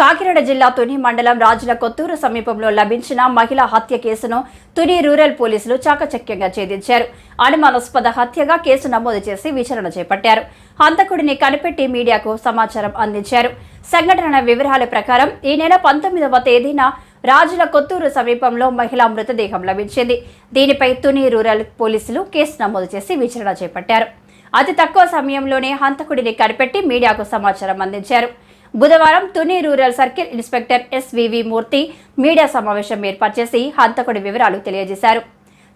కాకినాడ జిల్లా తుని మండలం రాజుల కొత్తూరు సమీపంలో లభించిన మహిళా హత్య కేసును తుని రూరల్ పోలీసులు చాకచక్యంగా ఛేదించారు. అనుమానాస్పద హత్యగా కేసు నమోదు చేసి విచారణ చేపట్టారు. హంతకుడిని కనిపెట్టి మీడియాకు సమాచారం అందించారు. సంఘటన వివరాల ప్రకారం ఈ నెల పంతొమ్మిదవ తేదీన రాజుల కొత్తూరు సమీపంలో మహిళా మృతదేహం లభించింది. దీనిపై తుని రూరల్ పోలీసులు కేసు నమోదు చేసి విచారణ చేపట్టారు. అతి తక్కువ సమయంలోనే హంతకుడిని కనిపెట్టి మీడియాకు సమాచారం అందించారు. బుధవారం Tuni rural circle inspector SVV Murthy media సమావేశం ఏర్పాటు చేసి హంతకుడి వివరాలు తెలియజేశారు.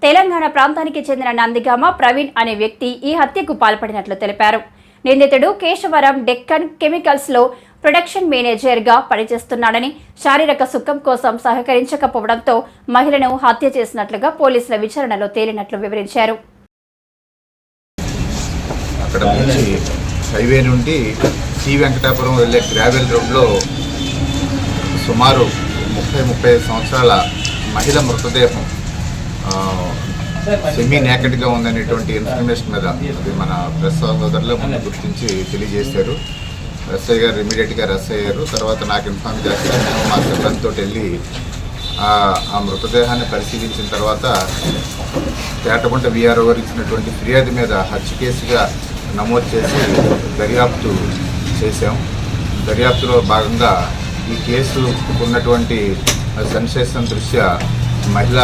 తెలంగాణ ప్రాంతానికి చెందిన నందిగామ ప్రవీణ్ అనే వ్యక్తి ఈ హత్యకు పాల్పడినట్లు తెలిపారు. నిందితుడు కేశవరం డెక్కన్ కెమికల్స్లో ప్రొడక్షన్ మేనేజర్గా పనిచేస్తున్నాడని శారీరక సుఖం కోసం సహకరించకపోవడంతో మహిళను హత్య చేసినట్లుగా పోలీసుల విచారణలో తేలినట్లు వివరించారు. హైవే నుండి సి వెంకటాపురం వెళ్ళే గ్రావెల్ రోడ్లో సుమారు ముప్పై ముప్పై సంవత్సరాల మహిళ మృతదేహం సెమీ నేకెడ్గా ఉందనేటువంటి ఇన్ఫర్మేషన్ మీద అది మన ప్రెస్ సోదరులు ముందు గుర్తించి తెలియజేశారు. ఎస్ఐ గారు ఇమీడియట్గా రెస్ అయ్యారు. తర్వాత నాకు ఇన్ఫార్మ్ చేస్తే మేము మా సిబ్బందితో వెళ్ళి ఆ- ఆ మృతదేహాన్ని పరిశీలించిన తర్వాత తేటగుంట విఆర్ఓ గారు ఇచ్చినటువంటి ఫిర్యాదు మీద హత్య కేసుగా నమోదు చేసి దర్యాప్తు చేశాం. దర్యాప్తులో భాగంగా ఈ కేసు ఉన్నటువంటి సెన్సేషన్ దృష్ట్యా మహిళ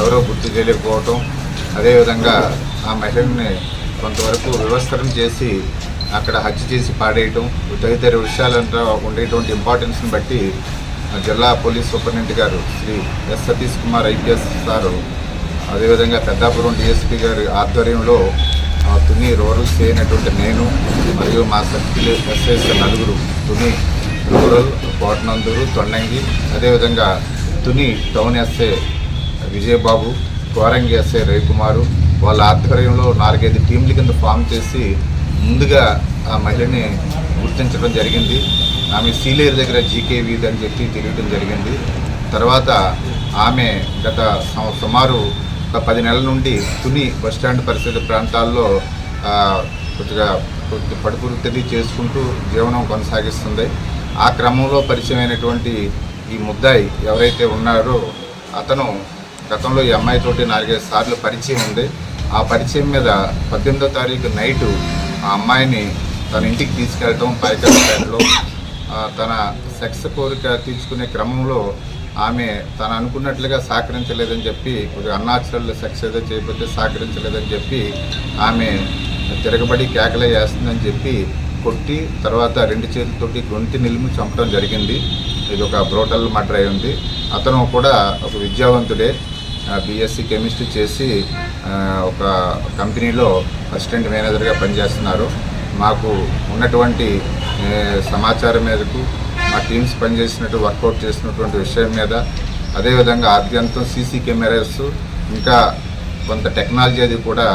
ఎవరో గుర్తు చేయలేకపోవటం అదేవిధంగా ఆ మహిళని కొంతవరకు వివస్కరణ చేసి అక్కడ హత్య చేసి పాడేయటం తదితర విషయాలంతా ఉండేటువంటి ఇంపార్టెన్స్ని బట్టి జిల్లా పోలీస్ సూపరింటెండెంట్ గారు Shri S Satish Kumar IPS sir అదేవిధంగా పెద్దాపురం డిఎస్పీ గారి ఆధ్వర్యంలో తుని రూరల్ స్టే అయినటువంటి నేను మరియు మా సర్కిల్ ఎస్ఎస్ నలుగురు తుని రూరల్ కోటనందూరు తొండంగి అదేవిధంగా Tuni town SA Vijayababu Korangi SA Ravikumar వాళ్ళ ఆధ్వర్యంలో నాలుగైదు టీంల కింద ఫామ్ చేసి ముందుగా ఆ మహిళని గుర్తించడం జరిగింది. ఆమె సీలేరు దగ్గర జీకే వీధి అని చెప్పి తిరగడం జరిగింది. తర్వాత ఆమె గత సుమారు ఒక పది నెలల నుండి తుని బస్టాండ్ పరిసర ప్రాంతాల్లో కొద్దిగా కొద్ది పడుపు వృత్తి చేసుకుంటూ జీవనం కొనసాగిస్తుంది. ఆ క్రమంలో పరిచయమైనటువంటి ఈ ముద్దాయి ఎవరైతే ఉన్నారో అతను గతంలో ఈ అమ్మాయితోటి నాలుగైదు సార్లు పరిచయం ఉంది. ఆ పరిచయం మీద పద్దెనిమిదో తారీఖు నైటు ఆ అమ్మాయిని తన ఇంటికి తీసుకెళ్ళటం పైకల్లో తన సెక్స్ కోరిక తీర్చుకునే క్రమంలో ఆమె తను అనుకున్నట్లుగా సహకరించలేదని చెప్పి కొద్దిగా అన్నాచురల్ సెక్స్ ఏదో చేయకపోతే సహకరించలేదని చెప్పి ఆమె తిరగబడి కేకలే చేస్తుందని చెప్పి కొట్టి తర్వాత రెండు చేతులతోటి గొంతు నిలిమి చంపడం జరిగింది. ఇది ఒక బ్రోటల్ మర్డర్ అయి ఉంది. అతను కూడా ఒక విద్యావంతుడే. బీఎస్సీ కెమిస్ట్రీ చేసి ఒక కంపెనీలో అసిస్టెంట్ మేనేజర్గా పనిచేస్తున్నారు. మాకు ఉన్నటువంటి సమాచారం మేరకు ఆ టీమ్స్ పనిచేసినట్టు వర్కౌట్ చేసినటువంటి విషయం మీద అదేవిధంగా ఆద్యంతం సీసీ కెమెరాస్ ఇంకా కొంత టెక్నాలజీ అది కూడా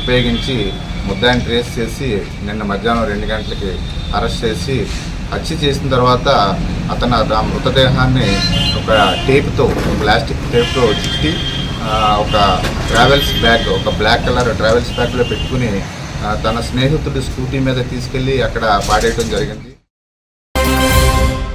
ఉపయోగించి ముద్దాయిని ట్రేస్ చేసి నిన్న మధ్యాహ్నం రెండు గంటలకి అరెస్ట్ చేసి హత్య చేసిన తర్వాత అతను ఆ మృతదేహాన్ని ఒక టేప్తో ప్లాస్టిక్ టేప్తో చుట్టి ఒక ట్రావెల్స్ బ్యాగ్ ఒక బ్లాక్ కలర్ ట్రావెల్స్ బ్యాగ్లో పెట్టుకుని తన స్నేహితుడి స్కూటీ మీద తీసుకెళ్ళి అక్కడ పాడేయడం జరిగింది.